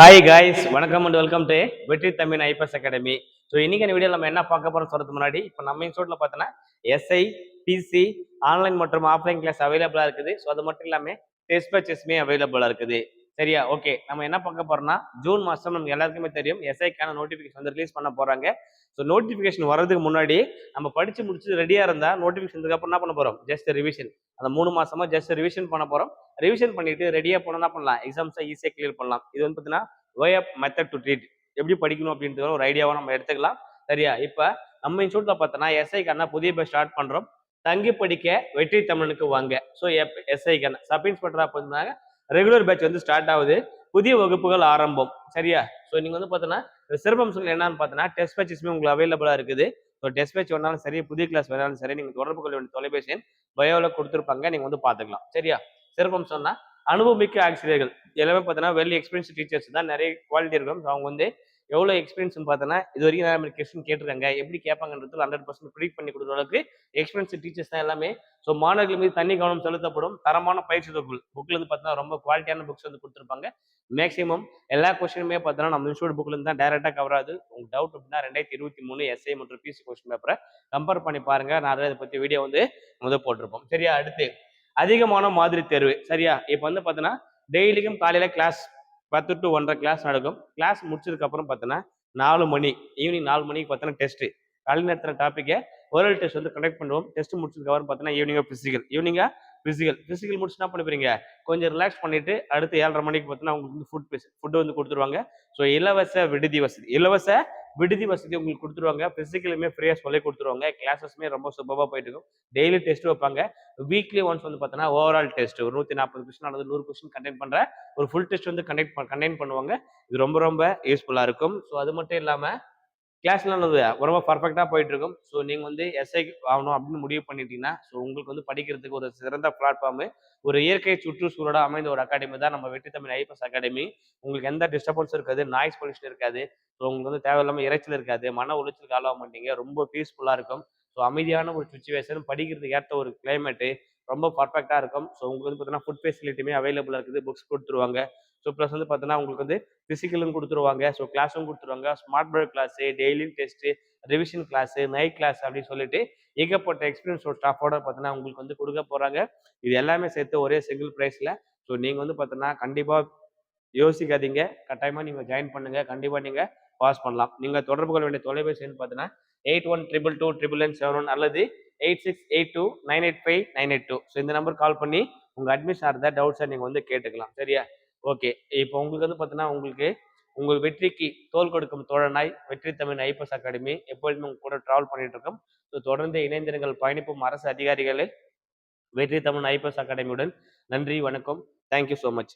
Hi guys வணக்கம் and welcome to Vetri Tamil IPS academy so இன்னைக்கு video நம்ம என்ன பார்க்க போறோம் சொல்றதுக்கு முன்னாடி இப்போ நம்ம இன்ஸ்டியூட்ல பார்த்தோன்னா எஸ்ஐ பிசி ஆன்லைன் மற்றும் ஆஃப்லைன் கிளாஸ் அவைலபிளா இருக்குது. ஸோ அது மட்டும் இல்லாமல் டெஸ்ட் பேச்சஸ்மே அவைலபிளா இருக்குது. சரியா? ஓகே நம்ம என்ன பார்க்க போறோம்னா ஜூன் மாசம் நமக்கு எல்லாருக்குமே தெரியும் எஸ்ஐக்கான நோட்டிஃபிகேஷன் வந்து ரிலீஸ் பண்ண போறாங்க. ஸோ நோட்டிஃபிகேஷன் வர்றதுக்கு முன்னாடி நம்ம படிச்சு முடிச்சு ரெடியா இருந்தா நோட்டிஃபிகேஷன் அப்புறம் என்ன பண்ண போறோம்? ஜஸ்ட் ரிவிஷன் அந்த மூணு மாசமா ஜஸ்ட் ரிவிஷன் பண்ண போறோம். ரிவிஷன் பண்ணிட்டு ரெடியாக போனா பண்ணலாம். எக்ஸாம்ஸை ஈஸியாக கிளியர் பண்ணலாம். இது வந்து பார்த்தீங்கன்னா வே மெத்தட் டு ட்ரீட் எப்படி படிக்கணும் அப்படின்றது ஒரு ஐடியாவை நம்ம எடுத்துக்கலாம். சரியா? இப்போ நம்ம இன்ஸ்டியூட்ல பார்த்தோன்னா எஸ்ஐக்கான புதிய பேர் ஸ்டார்ட் பண்ணுறோம் தங்கி படிக்க வெற்றி தமிழனுக்கு வாங்க. ஸோ எஸ்ஐக்கான சப் இன்ஸ்பெக்டராக பண்ணாங்க ரெகுலர் பேட்ச் வந்து ஸ்டார்ட் ஆகுது. புதிய வகுப்புகள் ஆரம்பம். சரியா? ஸோ நீங்கள் வந்து பார்த்தோன்னா சிறப்பம்சங்கள் என்னன்னு பார்த்தோன்னா டெஸ்ட் பேச்சஸ்மே உங்களுக்கு அவைலபிளாக இருக்குது. ஸோ டெஸ்ட் பேட்ச் வேணாலும் சரி புதிய கிளாஸ் வேணாலும் சரி நீங்கள் தொடர்பு கொள்ள வேண்டிய தொலைபேசி பயோவில் கொடுத்துருப்பாங்க. நீங்கள் வந்து பார்த்துக்கலாம். சரியா? சிறப்பம்சம்னா அனுபவமிக்க ஆசிரியர்கள். எல்லாமே பார்த்தோன்னா வெல் எக்ஸ்பீரியன்ஸ் டீச்சர்ஸ் தான். நிறைய குவாலிட்டி இருக்கும். அவங்க வந்து எவ்வளோ எக்ஸ்பீரியன்ஸ் பார்த்தோன்னா இது வரைக்கும் நிறைய கொஸ்டின் கேட்டிருக்காங்க. எப்படி கேட்பாங்கன்றது ஹண்ட்ரட் பர்சன்ட் ப்ரிடிக் பண்ணி கொடுக்குற அளவுக்கு எக்ஸ்பீரியன்ஸ் டீச்சர்ஸ் தான் எல்லாமே. ஸோ மாணவர்கள் மீது தண்ணி கவனம் செலுத்தப்படும். தரமான பயிற்சி தொகுப்பு புக்கில் வந்து பார்த்தீங்கன்னா ரொம்ப குவாலிட்டியான புக்ஸ் வந்து கொடுத்துருப்பாங்க. மேக்ஸிமம் எல்லா கொஸ்டினுமே பார்த்தோன்னா நம்ம இன்ஸ்டியூட் புக்கில் தான் டேரெக்டாக கவர் ஆகுது. உங்களுக்கு டவுட் அப்படின்னா ரெண்டாயிரத்தி இருபத்தி மூணு எஸ்ஐ மற்றும் பிசி கொஸ்டின் பேப்பரை கம்பேர் பண்ணி பாருங்க. நான் அதை பற்றி வீடியோ வந்து முதல் போட்டிருப்போம். சரியா? அடுத்து அதிகமான மாதிரி தேர்வு. சரியா? இப்போ வந்து பார்த்தோன்னா டெய்லிக்கும் காலையில் கிளாஸ் பத்து டு ஒன்றரை கிளாஸ் நடக்கும். கிளாஸ் முடிச்சதுக்கப்புறம் பார்த்தோன்னா நாலு மணி ஈவினிங் நாலு மணிக்கு பார்த்தோன்னா டெஸ்ட்டு காலை நேரத்தில் டாப்பிக்கை ஓரல் டெஸ்ட் வந்து கண்டக்ட் பண்ணுவோம். டெஸ்ட் முடிச்சதுக்கப்புறம் பார்த்தோன்னா ஈவினிங்காக ஃபிசிக்கல் ஈவினிங்காக ஃபிசிக்கல் ஃபிசிக்கல் முடிச்சு என்ன பண்ணிப்பீங்க? கொஞ்சம் ரிலாக்ஸ் பண்ணிட்டு அடுத்து ஏழரை மணிக்கு பார்த்தோன்னா உங்களுக்கு வந்து ஃபுட் ஃபுட்டு வந்து கொடுத்துருவாங்க. ஸோ இலவச விடுதி வசதி. இலவச விடுதி வசதி உங்களுக்கு கொடுத்துருவாங்க. ஃபிசிக்கலுமே ஃப்ரீயாக சொல்லி கொடுத்துருவாங்க. கிளாஸஸ்மே ரொம்ப சூப்பராக போயிட்டு இருக்கும் டெய்லி டெஸ்ட் வைப்பாங்க. வீக்லி ஒன்ஸ் வந்து பார்த்தோன்னா ஓவரால் டெஸ்ட் ஒரு நூற்றி நாற்பது கொஸ்டின் அல்லது நூறு கொஸ்டின் கண்டெக்ட் பண்ணுற ஒரு ஃபுல் டெஸ்ட் வந்து கண்டெக்ட் கண்டெக்ட் பண்ணுவாங்க. இது ரொம்ப ரொம்ப யூஸ்ஃபுல்லாக இருக்கும். ஸோ அது மட்டும் இல்லாமல் கிளாஸ்லாம் ரொம்ப பர்ஃபெக்டாக போயிட்டு இருக்கும் ஸோ நீங்கள் வந்து எஸ்ஐ ஆகணும் அப்படின்னு முடிவு பண்ணிட்டீங்கன்னா ஸோ உங்களுக்கு வந்து படிக்கிறதுக்கு ஒரு சிறந்த பிளாட்ஃபார்மு ஒரு இயற்கை சுற்றுச்சூழலாக அமைந்த ஒரு அகாடமி தான் நம்ம வெற்றி தமிழ் ஐபிஎஸ் அகாடமி உங்களுக்கு எந்த டிஸ்டர்பன்ஸும் இருக்காது நாய்ஸ் பொல்யூஷன் இருக்காது. ஸோ உங்களுக்கு வந்து தேவையில்லாமல் இறைச்சல் இருக்காது மன உளைச்சலுக்கு ஆளாக மாட்டீங்க. ரொம்ப பீஸ்ஃபுல்லாக இருக்கும். ஸோ அமைதியான ஒரு சுச்சுவேஷன் படிக்கிறதுக்கு ஏற்ற ஒரு கிளைமேட்டு ரொம்ப பர்ஃபெக்டாக இருக்கும். ஸோ உங்களுக்கு வந்து பார்த்தீங்கன்னா ஃபுட் ஃபெசிலிட்டியுமே அவைலபிளாக இருக்குது. புக்ஸ் கொடுத்துருவாங்க. ஸோ ப்ளஸ் வந்து பார்த்தீங்கன்னா உங்களுக்கு வந்து ஃபிசிக்கலும் கொடுத்துருவாங்க. ஸோ கிளாஸும் கொடுத்துருவாங்க. ஸ்மார்ட் போர்ட் கிளாஸு டெய்லியும் test revision class night class அப்படின்னு சொல்லிட்டு ஏகப்பட்ட எக்ஸ்பீரியன்ஸ் ஒரு ஸ்டாஃபோட பார்த்தீங்கன்னா உங்களுக்கு வந்து கொடுக்க போகிறாங்க இது எல்லாமே சேர்த்து ஒரே சிங்கிள் ப்ரைஸில் ஸோ நீங்கள் வந்து பார்த்தீங்கன்னா கண்டிப்பாக யோசிக்காதீங்க. கட்டாயமாக நீங்கள் ஜாயின் பண்ணுங்கள் கண்டிப்பாக நீங்கள் பாஸ் பண்ணலாம். நீங்கள் தொடர்பு கொள்ள வேண்டிய தொலைபேசி பார்த்தீங்கன்னா eight one triple two triple nine seven one அல்லது eight six eight two nine eight five nine eight two so இந்த நம்பர் கால் பண்ணி உங்கள் அட்மிஷன் ஆகிறத டவுட்ஸை நீங்கள் வந்து கேட்டுக்கலாம். சரியா? ஓகே இப்போ உங்களுக்கு வந்து பார்த்தீங்கன்னா உங்களுக்கு உங்கள் வெற்றிக்கு தோல் கொடுக்கும் தோழனாய் வெற்றி தமிழ் ஐபிஎஸ் அகாடமி எப்பொழுதும் உங்க கூட ட்ராவல் பண்ணிட்டு இருக்கோம். ஸோ தொடர்ந்து இணைந்திருங்கள். பயணிப்பும். அரசு அதிகாரிகளை வெற்றி தமிழ் ஐபிஎஸ் அகாடமியுடன். நன்றி வணக்கம். Thank you so much